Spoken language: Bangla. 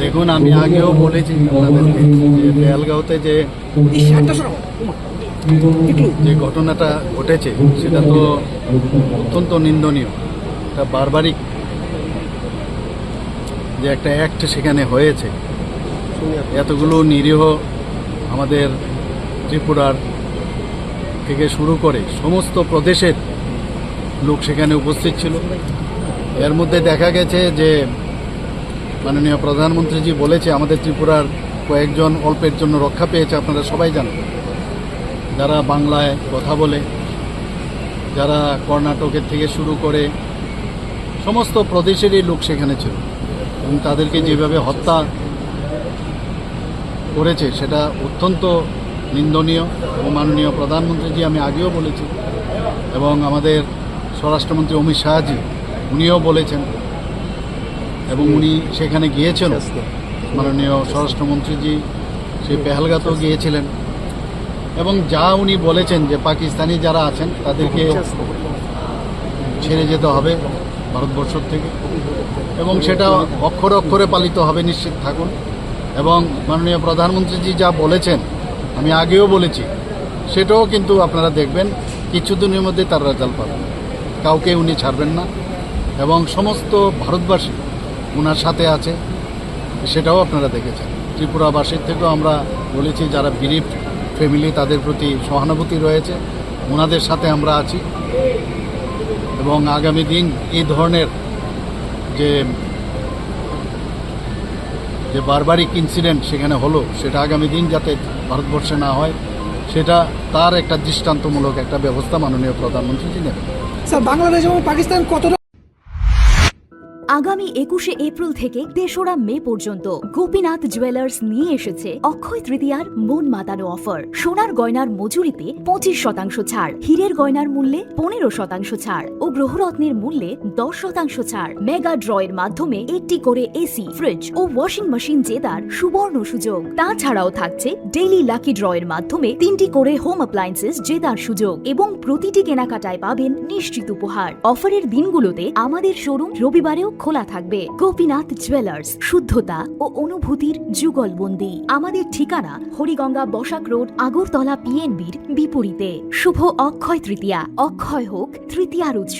দেখুন, আমি আগেও বলেছি আপনাদেরকে যে বেলগাঁওতে যে যে ঘটনাটা ঘটেছে, সেটা তো অত্যন্ত নিন্দনীয়, এটা বারবারিক যে একটা অ্যাক্ট সেখানে হয়েছে। এতগুলো নিরীহ আমাদের ত্রিপুরার থেকে শুরু করে সমস্ত প্রদেশের লোক সেখানে উপস্থিত ছিল। এর মধ্যে দেখা গেছে যে মাননীয় প্রধানমন্ত্রীজি বলেছে, আমাদের ত্রিপুরার কয়েকজন অল্পের জন্য রক্ষা পেয়েছে, আপনারা সবাই জানেন। যারা বাংলায় কথা বলে, যারা কর্ণাটকের থেকে শুরু করে সমস্ত প্রদেশেরই লোক সেখানে ছিল। এবং তাদেরকে যেভাবে হত্যা করেছে, সেটা অত্যন্ত নিন্দনীয় এবং মাননীয় প্রধানমন্ত্রীজি আমি আগেও বলেছি। এবং আমাদের স্বরাষ্ট্রমন্ত্রী অমিত শাহজি, উনিও বলেছেন এবং উনি সেখানে গিয়েছেন মাননীয় স্বরাষ্ট্রমন্ত্রীজি সেই পেহেলগাতেও গিয়েছিলেন। এবং যা উনি বলেছেন যে পাকিস্তানি যারা আছেন তাদেরকে ছেড়ে যেতে হবে ভারতবর্ষ থেকে। এবং সেটা অক্ষরে অক্ষরে পালিত হবে নিশ্চিত থাকুন। এবং মাননীয় প্রধানমন্ত্রীজি যা বলেছেন আমি আগেও বলেছি সেটাও কিন্তু আপনারা দেখবেন কিছুদিনের মধ্যে তার রেজাল্ট পাবেন। কাউকে উনি ছাড়বেন না। এবং সমস্ত ভারতবাসী ওনার সাথে আছে, সেটাও আপনারা দেখেছেন। ত্রিপুরাবাসীর থেকেও আমরা বলেছি, যারা গরিব ফ্যামিলি তাদের প্রতি সহানুভূতি রয়েছে। ওনাদের সাথে আমরা আছি। এবং আগামী দিন এই ধরনের যে যে বারবারিক ইনসিডেন্ট সেখানে হলো, সেটা আগামী দিন যাতে ভারতবর্ষে না হয়, সেটা তার একটা দৃষ্টান্তমূলক একটা ব্যবস্থা মাননীয় প্রধানমন্ত্রীজি নেবেন। স্যার, বাংলাদেশ এবং পাকিস্তান কতটা আগামী একুশে এপ্রিল থেকে তেসরা মে পর্যন্ত গোপীনাথ জুয়েলার্স নিয়ে এসেছে অক্ষয় তৃতীয়ার মন মাতানো অফার সোনার গয়নার মজুরিতে পঁচিশ শতাংশ ছাড়, হীরের গয়নার মূল্যে পনেরো শতাংশ ছাড় ও গ্রহরত্নের মূল্যে দশ শতাংশ ছাড়। মেগা ড্রয়ের মাধ্যমে একটি করে এসি ফ্রিজ ও ওয়াশিং মেশিন জেতার সুবর্ণ সুযোগ। তাছাড়াও থাকছে ডেইলি লাকি ড্রয়ের মাধ্যমে তিনটি করে হোম অ্যাপ্লায়েন্সেস জেতার সুযোগ এবং প্রতিটি কেনাকাটায় পাবেন নিশ্চিত উপহার। অফারের দিনগুলোতে আমাদের শোরুম রবিবারেও খোলা থাকবে। গোপীনাথ জুয়েলার্স শুদ্ধতা ও অনুভূতির যুগলবন্দি। আমাদের ঠিকানা হরিগঙ্গা বসাক রোড, আগরতলা পিএনবির বিপরীতে। শুভ অক্ষয় তৃতীয়া। অক্ষয় হোক, তৃতীয়ার উৎসব